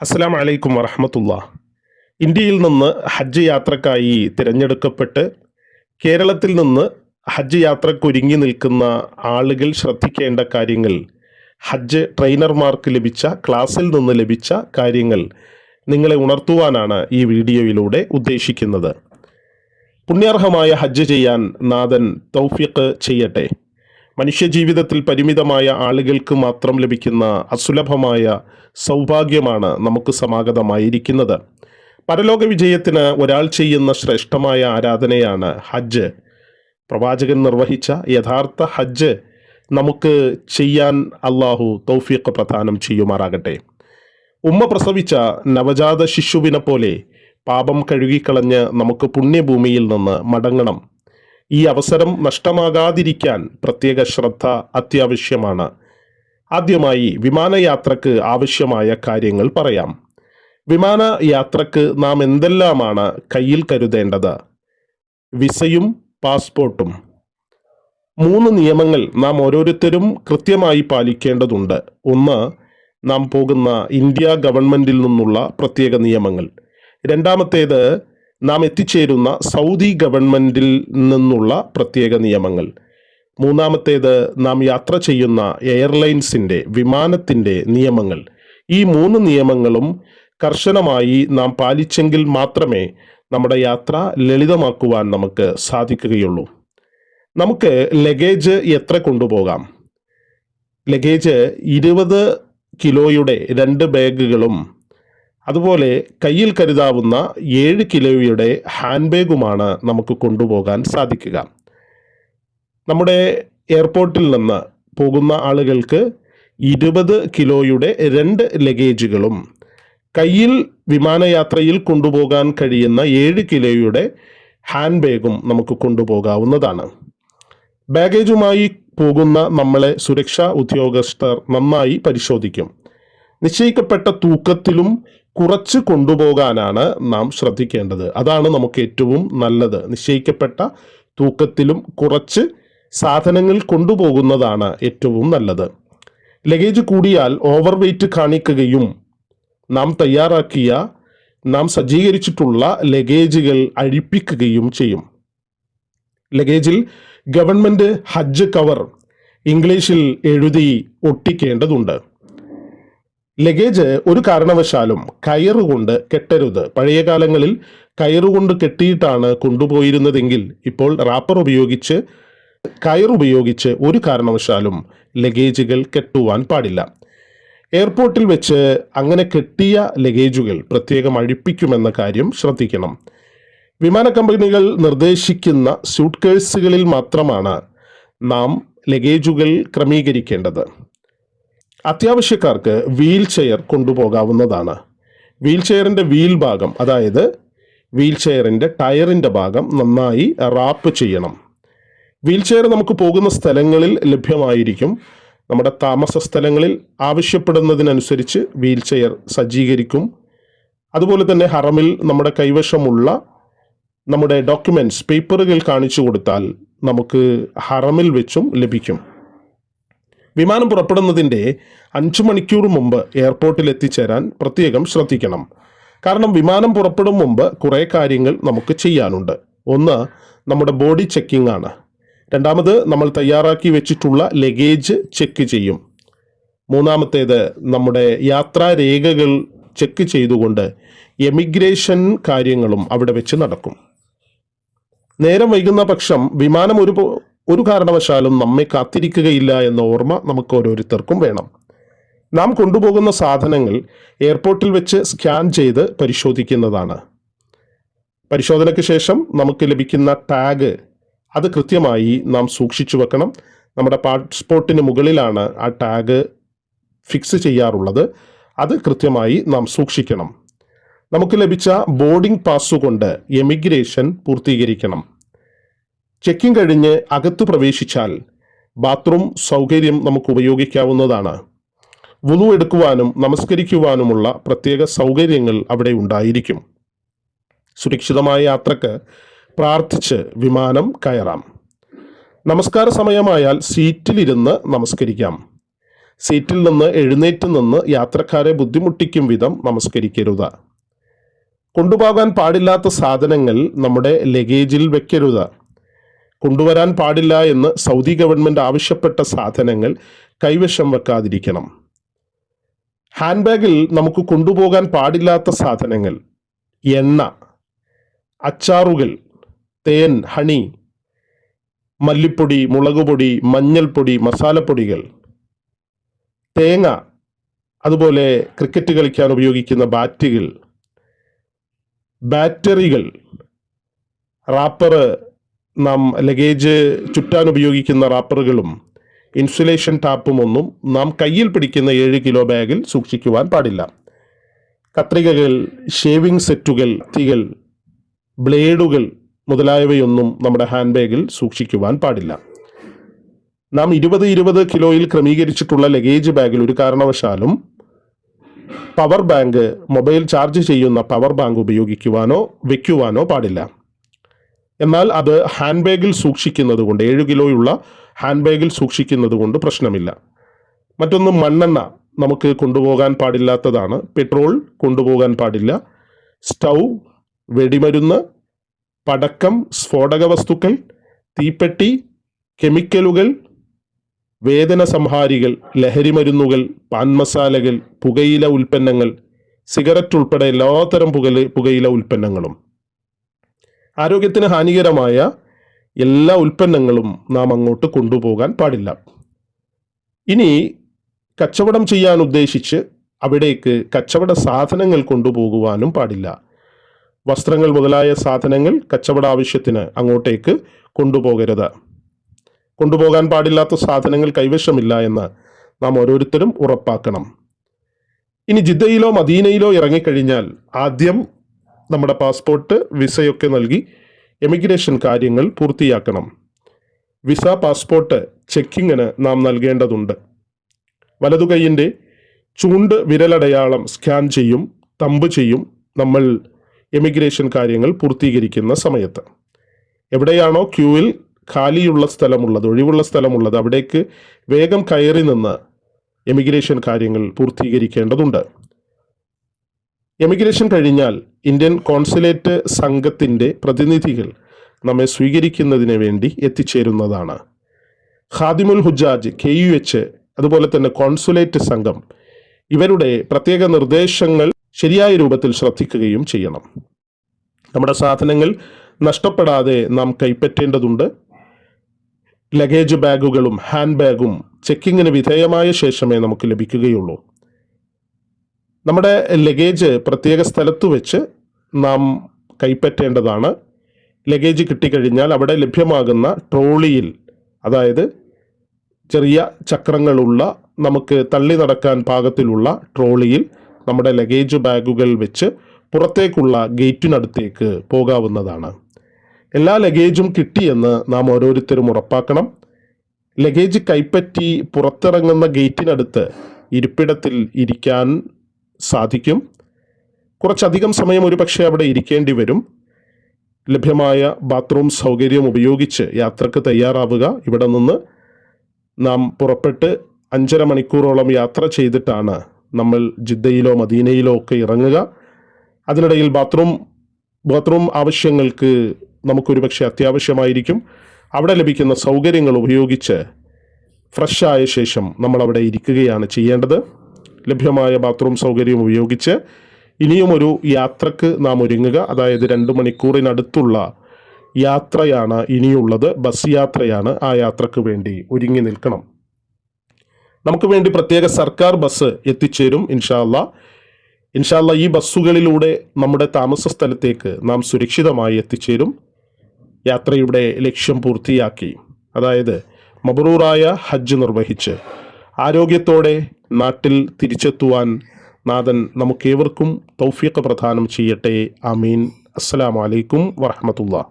അസ്സലാം വലൈക്കും വറഹമത്തുള്ള. ഇന്ത്യയിൽ നിന്ന് ഹജ്ജ് യാത്രക്കായി തിരഞ്ഞെടുക്കപ്പെട്ട് കേരളത്തിൽ നിന്ന് ഹജ്ജ് യാത്രക്കൊരുങ്ങി നിൽക്കുന്ന ആളുകൾ ശ്രദ്ധിക്കേണ്ട കാര്യങ്ങൾ ഹജ്ജ് ട്രെയിനർമാർക്ക് ലഭിച്ച ക്ലാസ്സിൽ നിന്ന് ലഭിച്ച കാര്യങ്ങൾ നിങ്ങളെ ഉണർത്തുവാനാണ് ഈ വീഡിയോയിലൂടെ ഉദ്ദേശിക്കുന്നത്. പുണ്യാർഹമായ ഹജ്ജ് ചെയ്യാൻ നാഥൻ തൗഫീഖ് ചെയ്യട്ടെ. മനുഷ്യജീവിതത്തിൽ പരിമിതമായ ആളുകൾക്ക് മാത്രം ലഭിക്കുന്ന അസുലഭമായ സൗഭാഗ്യമാണ് നമുക്ക് സമാഗതമായിരിക്കുന്നത്. പരലോക വിജയത്തിന് ഒരാൾ ചെയ്യുന്ന ശ്രേഷ്ഠമായ ആരാധനയാണ് ഹജ്ജ്. പ്രവാചകൻ നിർവഹിച്ച യഥാർത്ഥ ഹജ്ജ് നമുക്ക് ചെയ്യാൻ അള്ളാഹു തൗഫീഖ് പ്രദാനം ചെയ്യുമാറാകട്ടെ. ഉമ്മ പ്രസവിച്ച നവജാത ശിശുവിനെ പോലെ പാപം കഴുകിക്കളഞ്ഞ് നമുക്ക് പുണ്യഭൂമിയിൽ നിന്ന് മടങ്ങണം. ഈ അവസരം നഷ്ടമാകാതിരിക്കാൻ പ്രത്യേക ശ്രദ്ധ അത്യാവശ്യമാണ്. ആദ്യമായി വിമാനയാത്രക്ക് ആവശ്യമായ കാര്യങ്ങൾ പറയാം. വിമാന യാത്രയ്ക്ക് നാം എന്തെല്ലാമാണ് കയ്യിൽ കരുതേണ്ടത്? വിസയും പാസ്പോർട്ടും. മൂന്ന് നിയമങ്ങൾ നാം ഓരോരുത്തരും കൃത്യമായി പാലിക്കേണ്ടതുണ്ട്. ഒന്ന് നാം പോകുന്ന ഇന്ത്യ ഗവൺമെന്റിൽ നിന്നുള്ള പ്രത്യേക നിയമങ്ങൾ. രണ്ടാമത്തേത് നാം എത്തിച്ചേരുന്ന സൗദി ഗവൺമെന്റിൽ നിന്നുള്ള പ്രത്യേക നിയമങ്ങൾ. മൂന്നാമത്തേത് നാം യാത്ര ചെയ്യുന്ന എയർലൈൻസിന്റെ വിമാനത്തിന്റെ നിയമങ്ങൾ. ഈ മൂന്ന് നിയമങ്ങളും കർശനമായി നാം പാലിച്ചെങ്കിൽ മാത്രമേ നമ്മുടെ യാത്ര ലളിതമാക്കുവാൻ നമുക്ക് സാധിക്കുകയുള്ളൂ. നമുക്ക് ലഗേജ് എത്ര കൊണ്ടുപോകാം? ലഗേജ് ഇരുപത് കിലോയുടെ രണ്ട് ബാഗുകളും അതുപോലെ കയ്യിൽ കരുതാവുന്ന ഏഴ് കിലോയുടെ ഹാൻഡ് ബാഗുമാണ് നമുക്ക് കൊണ്ടുപോകാൻ സാധിക്കുക. നമ്മുടെ എയർപോർട്ടിൽ നിന്ന് പോകുന്ന ആളുകൾക്ക് ഇരുപത് കിലോയുടെ രണ്ട് ലഗേജുകളും കയ്യിൽ വിമാനയാത്രയിൽ കൊണ്ടുപോകാൻ കഴിയുന്ന ഏഴ് കിലോയുടെ ഹാൻഡ് ബാഗും നമുക്ക് കൊണ്ടുപോകാവുന്നതാണ്. ബാഗേജുമായി പോകുന്ന നമ്മളെ സുരക്ഷാ ഉദ്യോഗസ്ഥർ നന്നായി പരിശോധിക്കും. നിശ്ചയിക്കപ്പെട്ട തൂക്കത്തിലും കുറച്ച് കൊണ്ടുപോകാനാണ് നാം ശ്രദ്ധിക്കേണ്ടത്. അതാണ് നമുക്ക് ഏറ്റവും നല്ലത്. നിശ്ചയിക്കപ്പെട്ട തൂക്കത്തിലും കുറച്ച് സാധനങ്ങൾ കൊണ്ടുപോകുന്നതാണ് ഏറ്റവും നല്ലത്. ലഗേജ് കൂടിയാൽ ഓവർ വെയ്റ്റ് കാണിക്കുകയും നാം തയ്യാറാക്കിയ നാം സജ്ജീകരിച്ചിട്ടുള്ള ലഗേജുകൾ അഴിപ്പിക്കുകയും ചെയ്യും. ലഗേജിൽ ഗവൺമെന്റ് ഹജ്ജ് കവർ ഇംഗ്ലീഷിൽ എഴുതി ഒട്ടിക്കേണ്ടതുണ്ട്. ലഗേജ് ഒരു കാരണവശാലും കയറുകൊണ്ട് കെട്ടരുത്. പഴയ കാലങ്ങളിൽ കയറുകൊണ്ട് കെട്ടിയിട്ടാണ് കൊണ്ടുപോയിരുന്നതെങ്കിൽ ഇപ്പോൾ റാപ്പർ ഉപയോഗിച്ച് കയറുപയോഗിച്ച് ഒരു കാരണവശാലും ലഗേജുകൾ കെട്ടുവാൻ പാടില്ല. എയർപോർട്ടിൽ വെച്ച് അങ്ങനെ കെട്ടിയ ലഗേജുകൾ പ്രത്യേകം അഴിപ്പിക്കുമെന്ന കാര്യം ശ്രദ്ധിക്കണം. വിമാന കമ്പനികൾ നിർദ്ദേശിക്കുന്ന സ്യൂട്ട് കേഴ്സുകളിൽ മാത്രമാണ് നാം ലഗേജുകൾ ക്രമീകരിക്കേണ്ടത്. അത്യാവശ്യക്കാർക്ക് വീൽ ചെയർ കൊണ്ടുപോകാവുന്നതാണ്. വീൽ ചെയറിന്റെ വീൽ ഭാഗം അതായത് വീൽ ചെയറിന്റെ ടയറിന്റെ ഭാഗം നന്നായി റാപ്പ് ചെയ്യണം. വീൽ ചെയർ നമുക്ക് പോകുന്ന സ്ഥലങ്ങളിൽ ലഭ്യമായിരിക്കും. നമ്മുടെ താമസ സ്ഥലങ്ങളിൽ ആവശ്യപ്പെടുന്നതിനനുസരിച്ച് വീൽ ചെയർ സജ്ജീകരിക്കും. അതുപോലെ തന്നെ ഹറമിൽ നമ്മുടെ കൈവശമുള്ള നമ്മുടെ ഡോക്യുമെന്റ്സ് പേപ്പറുകൾ കാണിച്ചു കൊടുത്താൽ നമുക്ക് ഹറമിൽ വെച്ചും ലഭിക്കും. വിമാനം പുറപ്പെടുന്നതിന്റെ അഞ്ച് മണിക്കൂർ മുമ്പ് എയർപോർട്ടിൽ എത്തിച്ചേരാൻ പ്രത്യേകം ശ്രദ്ധിക്കണം. കാരണം വിമാനം പുറപ്പെടും മുമ്പ് കുറേ കാര്യങ്ങൾ നമുക്ക് ചെയ്യാനുണ്ട്. ഒന്ന് നമ്മുടെ ബോഡി ചെക്കിംഗ് ആണ്. രണ്ടാമത് നമ്മൾ തയ്യാറാക്കി വെച്ചിട്ടുള്ള ലഗേജ് ചെക്ക് ചെയ്യും. മൂന്നാമത്തേത് നമ്മുടെ യാത്രാരേഖകൾ ചെക്ക് ചെയ്തുകൊണ്ട് എമിഗ്രേഷൻ കാര്യങ്ങളും അവിടെ വെച്ച് നടക്കും. നേരം വൈകുന്ന പക്ഷം വിമാനം ഒരു ഒരു കാരണവശാലും നമ്മെ കാത്തിരിക്കുകയില്ല എന്ന ഓർമ്മ നമുക്ക് ഓരോരുത്തർക്കും വേണം. നാം കൊണ്ടുപോകുന്ന സാധനങ്ങൾ എയർപോർട്ടിൽ വെച്ച് സ്കാൻ ചെയ്ത് പരിശോധിക്കുന്നതാണ്. പരിശോധനയ്ക്ക് ശേഷം നമുക്ക് ലഭിക്കുന്ന ടാഗ് അത് കൃത്യമായി നാം സൂക്ഷിച്ചു വെക്കണം. നമ്മുടെ പാസ്പോർട്ടിന് മുകളിലാണ് ആ ടാഗ് ഫിക്സ് ചെയ്യാറുള്ളത്. അത് കൃത്യമായി നാം സൂക്ഷിക്കണം. നമുക്ക് ലഭിച്ച ബോർഡിംഗ് പാസ് കൊണ്ട് എമിഗ്രേഷൻ പൂർത്തീകരിക്കണം. ചെക്കിംഗ് കഴിഞ്ഞ് അകത്ത് പ്രവേശിച്ചാൽ ബാത്റൂം സൗകര്യം നമുക്ക് ഉപയോഗിക്കാവുന്നതാണ്. വുളു എടുക്കുവാനും നമസ്കരിക്കുവാനുമുള്ള പ്രത്യേക സൗകര്യങ്ങൾ അവിടെ ഉണ്ടായിരിക്കും. സുരക്ഷിതമായ യാത്രയ്ക്ക് പ്രാർത്ഥിച്ച് വിമാനം കയറാം. നമസ്കാര സമയമായാൽ സീറ്റിലിരുന്ന് നമസ്കരിക്കാം. സീറ്റിൽ നിന്ന് എഴുന്നേറ്റ് നിന്ന് യാത്രക്കാരെ ബുദ്ധിമുട്ടിക്കും വിധം നമസ്കരിക്കരുത്. കൊണ്ടുപോകാൻ പാടില്ലാത്ത സാധനങ്ങൾ നമ്മുടെ ലഗേജിൽ വെക്കരുത്. കൊണ്ടുവരാൻ പാടില്ല എന്ന് സൗദി ഗവൺമെന്റ് ആവശ്യപ്പെട്ട സാധനങ്ങൾ കൈവശം വെക്കാതിരിക്കണം. ഹാൻഡ് ബാഗിൽ നമുക്ക് കൊണ്ടുപോകാൻ പാടില്ലാത്ത സാധനങ്ങൾ എണ്ണ അച്ചാറുകൾ തേൻ ഹണി മല്ലിപ്പൊടി മുളകുപൊടി മഞ്ഞൾപ്പൊടി മസാലപ്പൊടികൾ തേങ്ങ അതുപോലെ ക്രിക്കറ്റ് കളിക്കാൻ ഉപയോഗിക്കുന്ന ബാറ്റുകൾ ബാറ്ററികൾ റാപ്പർ നാം ലഗേജ് ചുറ്റാൻ ഉപയോഗിക്കുന്ന റാപ്പറുകളും ഇൻസുലേഷൻ ടാപ്പും ഒന്നും നാം കയ്യിൽ പിടിക്കുന്ന ഏഴ് കിലോ ബാഗിൽ സൂക്ഷിക്കുവാൻ പാടില്ല. കത്രികകൾ ഷേവിംഗ് സെറ്റുകൾ തീകൾ ബ്ലേഡുകൾ മുതലായവയൊന്നും നമ്മുടെ ഹാൻഡ് ബാഗിൽ സൂക്ഷിക്കുവാൻ പാടില്ല. നാം ഇരുപത് ഇരുപത് കിലോയിൽ ക്രമീകരിച്ചിട്ടുള്ള ലഗേജ് ബാഗിൽ ഒരു കാരണവശാലും പവർ ബാങ്ക് മൊബൈൽ ചാർജ് ചെയ്യുന്ന പവർ ബാങ്ക് ഉപയോഗിക്കുവാനോ വയ്ക്കുവാനോ പാടില്ല. എന്നാൽ അത് ഹാൻഡ് ബാഗിൽ സൂക്ഷിക്കുന്നത് കൊണ്ട് ഏഴ് കിലോയുള്ള ഹാൻഡ് ബാഗിൽ സൂക്ഷിക്കുന്നത് കൊണ്ട് പ്രശ്നമില്ല. മറ്റൊന്ന് മണ്ണെണ്ണ നമുക്ക് കൊണ്ടുപോകാൻ പാടില്ലാത്തതാണ്. പെട്രോൾ കൊണ്ടുപോകാൻ പാടില്ല. സ്റ്റൗ വെടിമരുന്ന് പടക്കം സ്ഫോടക വസ്തുക്കൾ തീപ്പെട്ടി കെമിക്കലുകൾ വേദന സംഹാരികൾ ലഹരിമരുന്നുകൾ പാൻ മസാലകൾ പുകയില ഉൽപ്പന്നങ്ങൾ സിഗരറ്റ് ഉൾപ്പെടെ എല്ലാത്തരം പുകയില പുകയില ഉൽപ്പന്നങ്ങളും. ആരോഗ്യത്തിന് ഹാനികരമായ എല്ലാ ഉൽപ്പന്നങ്ങളും നാം അങ്ങോട്ട് കൊണ്ടുപോകാൻ പാടില്ല. ഇനി കച്ചവടം ചെയ്യാൻ ഉദ്ദേശിച്ച് അവിടേക്ക് കച്ചവട സാധനങ്ങൾ കൊണ്ടുപോകുവാനും പാടില്ല. വസ്ത്രങ്ങൾ മുതലായ സാധനങ്ങൾ കച്ചവട ആവശ്യത്തിന് അങ്ങോട്ടേക്ക് കൊണ്ടുപോകരുത്. കൊണ്ടുപോകാൻ പാടില്ലാത്ത സാധനങ്ങൾ കൈവശമില്ല എന്ന് നാം ഓരോരുത്തരും ഉറപ്പാക്കണം. ഇനി ജിദ്ദയിലോ മദീനയിലോ ഇറങ്ങിക്കഴിഞ്ഞാൽ ആദ്യം നമ്മുടെ പാസ്പോർട്ട് വിസയൊക്കെ നൽകി എമിഗ്രേഷൻ കാര്യങ്ങൾ പൂർത്തിയാക്കണം. വിസ പാസ്പോർട്ട് ചെക്കിങ്ങിന് നാം നൽകേണ്ടതുണ്ട്. വലതുകൈയിന്റെ ചൂണ്ട് വിരലടയാളം സ്കാൻ ചെയ്യും തമ്പ് ചെയ്യും നമ്മൾ എമിഗ്രേഷൻ കാര്യങ്ങൾ പൂർത്തീകരിക്കുന്ന സമയത്ത്. എവിടെയാണോ ക്യൂവിൽ ഖാലിയുള്ള സ്ഥലമുള്ളത് ഒഴിവുള്ള സ്ഥലമുള്ളത് അവിടേക്ക് വേഗം കയറി നിന്ന് എമിഗ്രേഷൻ കാര്യങ്ങൾ പൂർത്തീകരിക്കേണ്ടതുണ്ട്. എമിഗ്രേഷൻ കഴിഞ്ഞാൽ ഇന്ത്യൻ കോൺസുലേറ്റ് സംഘത്തിന്റെ പ്രതിനിധികൾ നമ്മെ സ്വീകരിക്കുന്നതിന് വേണ്ടി എത്തിച്ചേരുന്നതാണ്. ഖാദിമുൽ ഹുജാജ് കെ യു എച്ച് അതുപോലെ തന്നെ കോൺസുലേറ്റ് സംഘം ഇവരുടെ പ്രത്യേക നിർദ്ദേശങ്ങൾ ശരിയായ രൂപത്തിൽ ശ്രദ്ധിക്കുകയും ചെയ്യണം. നമ്മുടെ സാധനങ്ങൾ നഷ്ടപ്പെടാതെ നാം കൈപ്പറ്റേണ്ടതുണ്ട്. ലഗേജ് ബാഗുകളും ഹാൻഡ് ബാഗും ചെക്കിങ്ങിന് വിധേയമായ ശേഷമേ നമുക്ക് ലഭിക്കുകയുള്ളൂ. നമ്മുടെ ലഗേജ് പ്രത്യേക സ്ഥലത്ത് വെച്ച് നാം കൈപ്പറ്റേണ്ടതാണ്. ലഗേജ് കിട്ടിക്കഴിഞ്ഞാൽ അവിടെ ലഭ്യമാകുന്ന ട്രോളിയിൽ അതായത് ചെറിയ ചക്രങ്ങളുള്ള നമുക്ക് തള്ളി നടക്കാൻ പാകത്തിലുള്ള ട്രോളിയിൽ നമ്മുടെ ലഗേജ് ബാഗുകൾ വെച്ച് പുറത്തേക്കുള്ള ഗേറ്റിനടുത്തേക്ക് പോകാവുന്നതാണ്. എല്ലാ ലഗേജും കിട്ടിയെന്ന് നാം ഓരോരുത്തരും ഉറപ്പാക്കണം. ലഗേജ് കൈപ്പറ്റി പുറത്തിറങ്ങുന്ന ഗേറ്റിനടുത്ത് ഇരിപ്പിടത്തിൽ ഇരിക്കാൻ സാധിക്കും. കുറച്ചധികം സമയം ഒരുപക്ഷെ അവിടെ ഇരിക്കേണ്ടി വരും. ലഭ്യമായ ബാത്റൂം സൗകര്യം ഉപയോഗിച്ച് യാത്രയ്ക്ക് തയ്യാറാവുക. ഇവിടെ നിന്ന് നാം പുറപ്പെട്ട് അഞ്ചര മണിക്കൂറോളം യാത്ര ചെയ്തിട്ടാണ് നമ്മൾ ജിദ്ദയിലോ മദീനയിലോ ഒക്കെ ഇറങ്ങുക. അതിനിടയിൽ ബാത്റൂം ബാത്റൂം ആവശ്യങ്ങൾക്ക് നമുക്കൊരു പക്ഷേ അത്യാവശ്യമായിരിക്കും. അവിടെ ലഭിക്കുന്ന സൗകര്യങ്ങൾ ഉപയോഗിച്ച് ഫ്രഷായ ശേഷം നമ്മൾ അവിടെ ഇരിക്കുകയാണ് ചെയ്യേണ്ടത്. ലഭ്യമായ ബാത്റൂം സൗകര്യം ഉപയോഗിച്ച് ഇനിയുമൊരു യാത്രയ്ക്ക് നാം ഒരുങ്ങുക. അതായത് രണ്ട് മണിക്കൂറിനടുത്തുള്ള യാത്രയാണ് ഇനിയുള്ളത്. ബസ് യാത്രയാണ് ആ യാത്രയ്ക്ക് വേണ്ടി ഒരുങ്ങി നിൽക്കണം. നമുക്ക് വേണ്ടി പ്രത്യേക സർക്കാർ ബസ് എത്തിച്ചേരും ഇൻഷാല്ല ഇൻഷാല്ല ഈ ബസ്സുകളിലൂടെ നമ്മുടെ താമസ സ്ഥലത്തേക്ക് നാം സുരക്ഷിതമായി എത്തിച്ചേരും. യാത്രയുടെ ലക്ഷ്യം പൂർത്തിയാക്കി. അതായത് മബറൂറായ ഹജ്ജ് നിർവഹിച്ച് ആരോഗ്യത്തോടെ നാട്ടിൽ തിരിച്ചെത്തുവാൻ നാഥൻ നമുക്കേവർക്കും തൗഫീഖ് പ്രദാനം ചെയ്യട്ടെ. അമീൻ അസ്സലാമലൈക്കും വറഹമത്തുള്ള